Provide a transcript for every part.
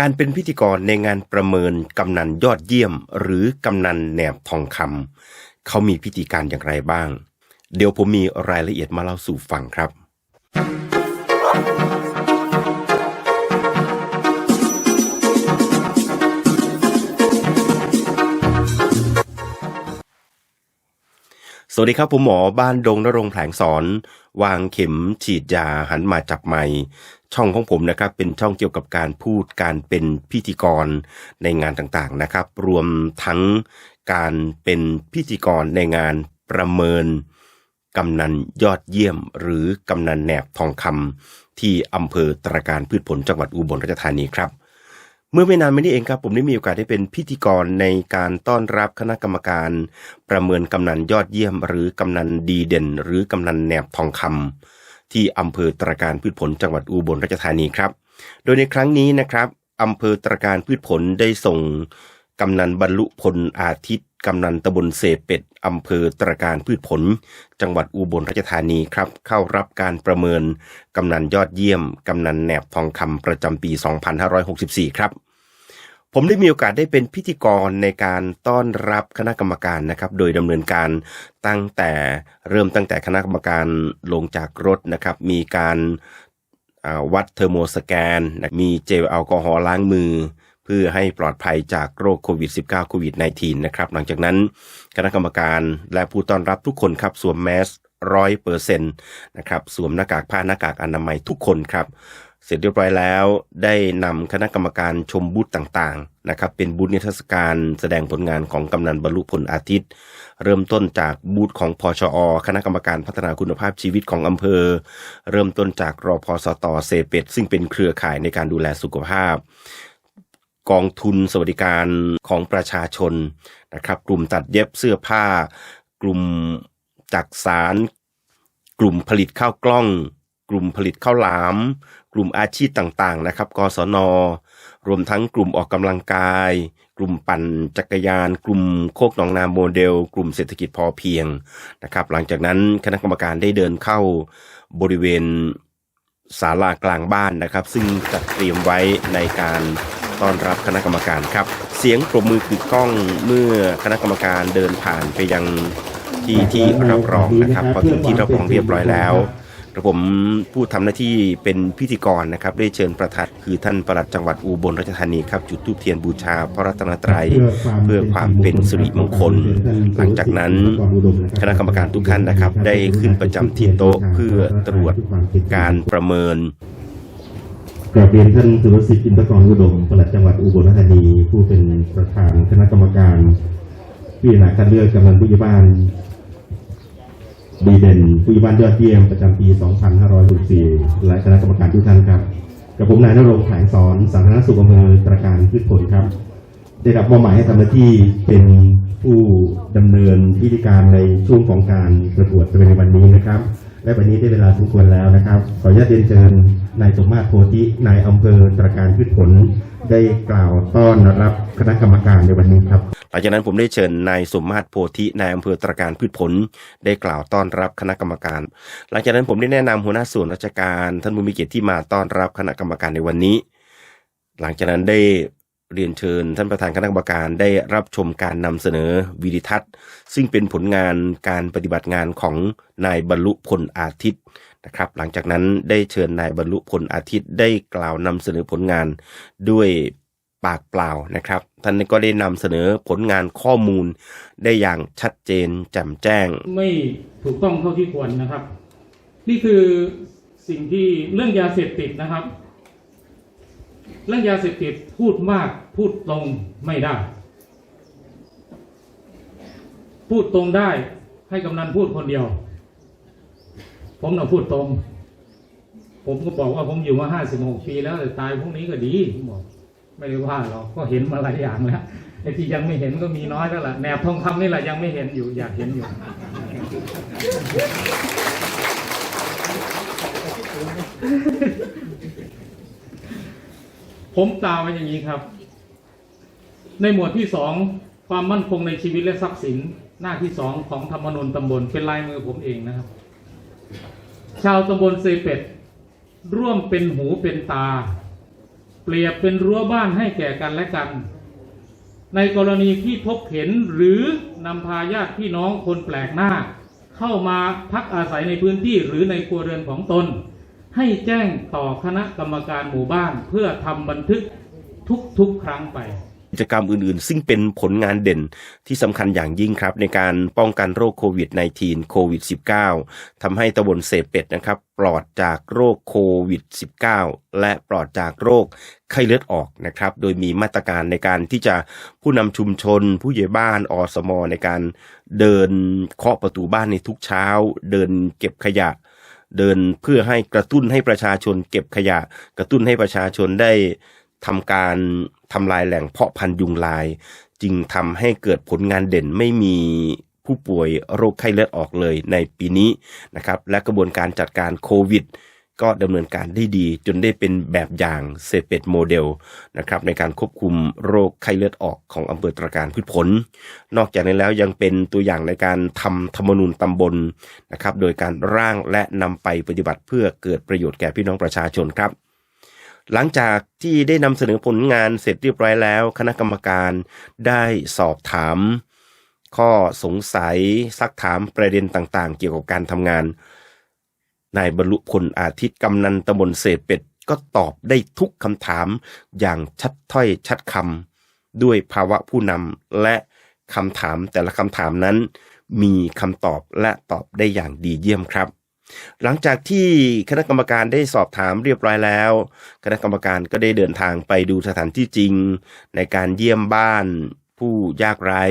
การเป็นพิธีกรในงานประเมินกำนันยอดเยี่ยม หรือกำนันแหนบทองคำเขามีพิธีการอย่างไรบ้าง เดี๋ยวผมมีรายละเอียดมาเล่าสู่ฟังครับ สวัสดีครับผมหมอบ้านดงนรงแผลงสอน วางเข็มฉีดยาหันมาจับไมค์ ช่องของผมนะครับเป็นช่องเกี่ยวกับการพูดการเป็นพิธีกรในงานต่างๆนะครับ รวมทั้งการเป็นพิธีกรในงานประเมินกำนันยอดเยี่ยม หรือกำนันแหนบทองคำที่อำเภอตรการพืชผลจังหวัดอุบลราชธานีครับ เมื่อไม่นานมานี้เองครับ ผมได้มีโอกาสได้เป็นพิธีกรในการต้อนรับคณะกรรมการ ประเมินกำนันยอดเยี่ยม หรือกำนันดีเด่น หรือกำนันแหนบทองคำ ที่อำเภอตรการพืชผลจังหวัดอุบลราชธานีครับ โดยในครั้งนี้นะครับอำเภอตรการพืชผลได้ส่งกำนันบรรลุพลอาทิตย์กำนันตบลเสเป็ดอำเภอตรการพืชผล จังหวัดอุบลราชธานีครับ เข้ารับการประเมินกำนันยอดเยี่ยมกำนันแหนบทองคำประจำปี 2564 ครับ ผมได้มีโอกาสได้เป็นพิธีกรในการต้อนรับคณะกรรมการนะครับ โดยดำเนินการตั้งแต่เริ่มตั้งแต่คณะกรรมการลงจากรถนะครับ มีการาวัดเทอร์โมสแกน มีเจลแอลกอฮอล์ล้างมือ เพื่อให้ปลอดภัยจากโรคโควิด -19 โควิด -19 นะครับ หลังจากนั้นคณะกรรมการและผู้ต้อนรับทุกคนครับสวมแมสร้อยเปอร์เซ็นต์นะครับ สวมหน้ากากผ้าหน้ากากอนามัยทุกคนครับ เสร็จเรียบร้อยแล้วได้นำคณะกรรมการชมบูธต่างๆนะครับเป็นบูธนิทรรศการแสดงผลงานของกำนันบรรลุผลอาทิตย์ เริ่มต้นจากบูธของพชอคณะกรรมการพัฒนาคุณภาพชีวิตของอำเภอ เริ่มต้นจากรอพสตเซเป็ดซึ่งเป็นเครือข่ายในการดูแลสุขภาพ กองทุนสวัสดิการของประชาชนนะครับกลุ่มตัดเย็บเสื้อผ้า กลุ่มจักสาร กลุ่มผลิตข้าวกล้อง กลุ่มผลิตข้าวหลาม กลุ่มอาชีพต่างๆนะครับกศน รวมทั้งกลุ่มออกกำลังกาย กลุ่มปั่นจักรยาน กลุ่มโคกหนองนาโมเดล กลุ่มเศรษฐกิจพอเพียงนะครับ หลังจากนั้นคณะกรรมการได้เดินเข้าบริเวณศาลากลางบ้านนะครับ ซึ่งจัดเตรียมไว้ในการต้อนรับคณะกรรมการครับ เสียงปรบมือกึกก้องเมื่อคณะกรรมการเดินผ่านไปยังที่ที่รับรองนะครับพอถึงที่รับรองเรียบร้อยแล้ว กระผมผู้ทำหน้าที่เป็นพิธีกรนะครับ ได้เชิญประทัดคือท่านประหลัดจังหวัดอุบลราชธานีครับจุดธูปเทียนบูชาพระรัตนตรัยเพื่อความเป็นสิริมงคล หลังจากนั้นคณะกรรมการทุกท่านนะครับ ได้ขึ้นประจำที่โต๊ะเพื่อตรวจการประเมินกราบเรียนท่านสุรสิทธิ์อินทกรอุดมปลัดจังหวัดอุบลราชธานี ผู้เป็นประธานคณะกรรมการพิจารณาคัดเลือกกำนันผู้ใหญ่บ้าน ดีเด่นผู้บ้านยอดเยี่ยมประจำปี 2564 และคณะกรรมการทุกท่านครับ กับผมนายนรงค์แผงสอนสาธารณสุขอำเภอตระการพืชผลครับ ได้รับมอบหมายให้ทำหน้าที่เป็นผู้ดำเนินพิธีการในช่วงของการประกวดในวันนี้นะครับ และวันนี้ได้เวลาสมควรแล้วนะครับ ขออนุญาตเรียนเชิญนายสมมาตรโพธินายอำเภอตรการพืชผล ได้กล่าวต้อนรับคณะกรรมการในวันนี้ครับ หลังจากนั้นผมได้เชิญนายสมมาตรโพธินายอำเภอตรการพืชผล ได้กล่าวต้อนรับคณะกรรมการ หลังจากนั้นผมได้แนะนำหัวหน้าส่วนราชการ ท่านผู้มีเกียรติที่มาต้อนรับคณะกรรมการในวันนี้ หลังจากนั้นได้ เรียนเชิญท่านประธานคณะกรรมการได้รับชมการนำเสนอวิดิทัศน์ ซึ่งเป็นผลงานการปฏิบัติงานของนายบรรลุพลอาทิตย์นะครับ หลังจากนั้นได้เชิญนายบรรลุพลอาทิตย์ได้กล่าวนำเสนอผลงานด้วยปากเปล่านะครับ ท่านก็ได้นำเสนอผลงานข้อมูลได้อย่างชัดเจนแจ่มแจ้ง ไม่ถูกต้องเท่าที่ควรนะครับ นี่คือสิ่งที่เรื่องยาเสพติดนะครับ เรื่องยาเสพติดพูดมากพูดตรงไม่ได้ พูดตรงได้ให้กำนันพูดคนเดียว ผมน่ะพูดตรง ผมก็บอกว่าผมอยู่มาห้าสิบหกปีแล้วแต่ตายพวกนี้ก็ดีผมบอกไม่ได้ว่าหรอกก็เห็นมาหลายอย่างแล้วไอ้ที่ยังไม่เห็นก็มีน้อยแล้วล่ะแนบทองคำนี่แหละยังไม่เห็นอยู่อยากเห็นอยู่ ผมกล่าวไว้อย่างนี้ครับ ในหมวดที่สองความมั่นคงในชีวิตและทรัพย์สินหน้าที่สองของธรรมนูญตำบลเป็นลายมือผมเองนะครับ ชาวตำบลเซเป็ดร่วมเป็นหูเป็นตา เปรียบเป็นรั้วบ้านให้แก่กันและกัน ในกรณีที่พบเห็นหรือนำพาญาติพี่น้องคนแปลกหน้า เข้ามาพักอาศัยในพื้นที่หรือในครัวเรือนของตน ให้แจ้งต่อคณะกรรมการหมู่บ้าน เพื่อทำบันทึกทุกๆครั้งไปกิจกรรมอื่นๆ ซึ่งเป็นผลงานเด่นที่สำคัญอย่างยิ่งครับ ในการป้องกันโรคโควิด -19 โควิด -19 ทำให้ตำบลเสเป็ดนะครับ ปลอดจากโรคโควิด -19 และปลอดจากโรคไข้เลือดออกนะครับ โดยมีมาตรการในการที่จะผู้นำชุมชน ผู้ใหญ่บ้านอสม ในการเดินเคาะประตูบ้านในทุกเช้า เดินเก็บขยะ เดินเพื่อให้กระตุ้นให้ประชาชนเก็บขยะ กระตุ้นให้ประชาชนได้ทำการทำลายแหล่งเพาะพันธุ์ยุงลาย จึงทำให้เกิดผลงานเด่นไม่มีผู้ป่วยโรคไข้เลือดออกเลยในปีนี้นะครับ และกระบวนการจัดการโควิด ก็ดำเนินการได้ดี จนได้เป็นแบบอย่างเซเปตโมเดลนะครับในการควบคุมโรคไข้เลือดออกของอำเภอตราการพืชผล นอกจากนี้แล้วยังเป็นตัวอย่างในการทำธรรมนูญตำบลนะครับโดยการร่างและนำไปปฏิบัติเพื่อเกิดประโยชน์แก่พี่น้องประชาชนครับหลังจากที่ได้นำเสนอผลงานเสร็จเรียบร้อยแล้ว คณะกรรมการได้สอบถาม ข้อสงสัยซักถามประเด็นต่างๆ เกี่ยวกับการทำงาน นายบรรลุพลอาทิตย์กำนันตำบลเศษเป็ดก็ตอบได้ทุกคำถามอย่างชัดถ้อยชัดคำด้วยภาวะผู้นำและคำถามแต่ละคำถามนั้น มีคำตอบและตอบได้อย่างดีเยี่ยมครับ หลังจากที่คณะกรรมการได้สอบถามเรียบร้อยแล้ว คณะกรรมการก็ได้เดินทางไปดูสถานที่จริง ในการเยี่ยมบ้าน ผู้ยากไร้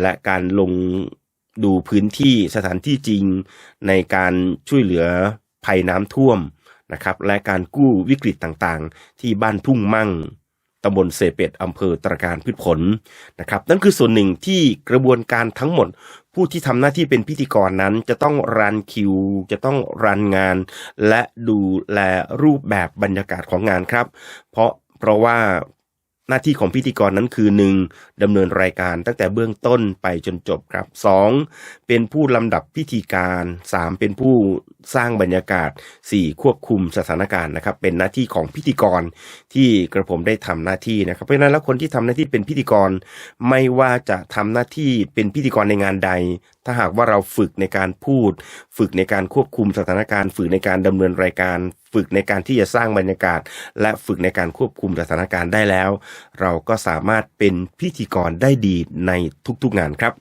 และการลง ดูพื้นที่สถานที่จริง ในการช่วยเหลือภัยน้ำท่วมนะครับ และการกู้วิกฤตต่างๆ ที่บ้านทุ่งมั่งตำบลเสเป็ดอำเภอตรการพืชผลนะครับ นั่นคือส่วนหนึ่งที่กระบวนการทั้งหมด ผู้ที่ทำหน้าที่เป็นพิธีกรนั้น จะต้องรันคิว จะต้องรันงาน และดูแลรูปแบบบรรยากาศของงานครับ เพราะเพราะว่า หน้าที่ของพิธีกรนั้นคือหนึ่งดำเนินรายการตั้งแต่เบื้องต้นไปจนจบครับสองเป็นผู้ลำดับพิธีการสามเป็นผู้สร้างบรรยากาศสี่ควบคุมสถานการณ์นะครับ เป็นหน้าที่ของพิธีกรที่กระผมได้ทำหน้าที่นะครับ เพราะฉะนั้นแล้วคนที่ทำหน้าที่เป็นพิธีกร ไม่ว่าจะทำหน้าที่เป็นพิธีกรในงานใดถ้าหากว่าเราฝึกในการพูด ฝึกในการควบคุมสถานการณ์ ฝึกในการดำเนินรายการ ฝึกในการที่จะสร้างบรรยากาศ และฝึกในการควบคุมสถานการณ์ได้แล้ว เราก็สามารถเป็นพิธีกรได้ดีในทุกๆงานครับ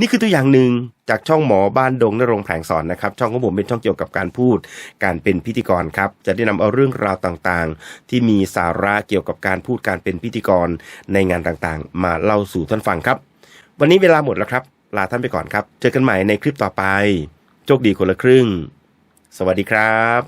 นี่คือตัวอย่างหนึ่งจากช่องหมอบ้านดงนรงแผงสอนนะครับ ช่องของผมเป็นช่องเกี่ยวกับการพูด การเป็นพิธีกรครับ จะได้นำเอาเรื่องราวต่างๆ ที่มีสาระเกี่ยวกับการพูดการเป็นพิธีกรในงานต่างๆ มาเล่าสู่ท่านฟังครับ วันนี้เวลาหมดแล้วครับ ลาท่านไปก่อนครับ เจอกันใหม่ในคลิปต่อไป โชคดีคนละครึ่ง สวัสดีครับ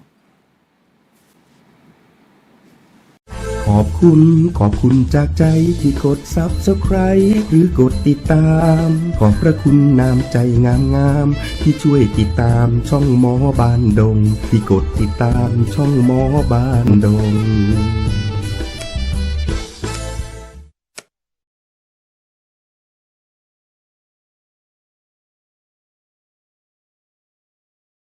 ขอบคุณ ขอบคุณจากใจที่กด Subscribe หรือกดติดตาม ขอบพระคุณน้ำใจงามงามๆที่ช่วยติดตามช่องหมอบานดง ที่กดติดตามช่องหมอบานดง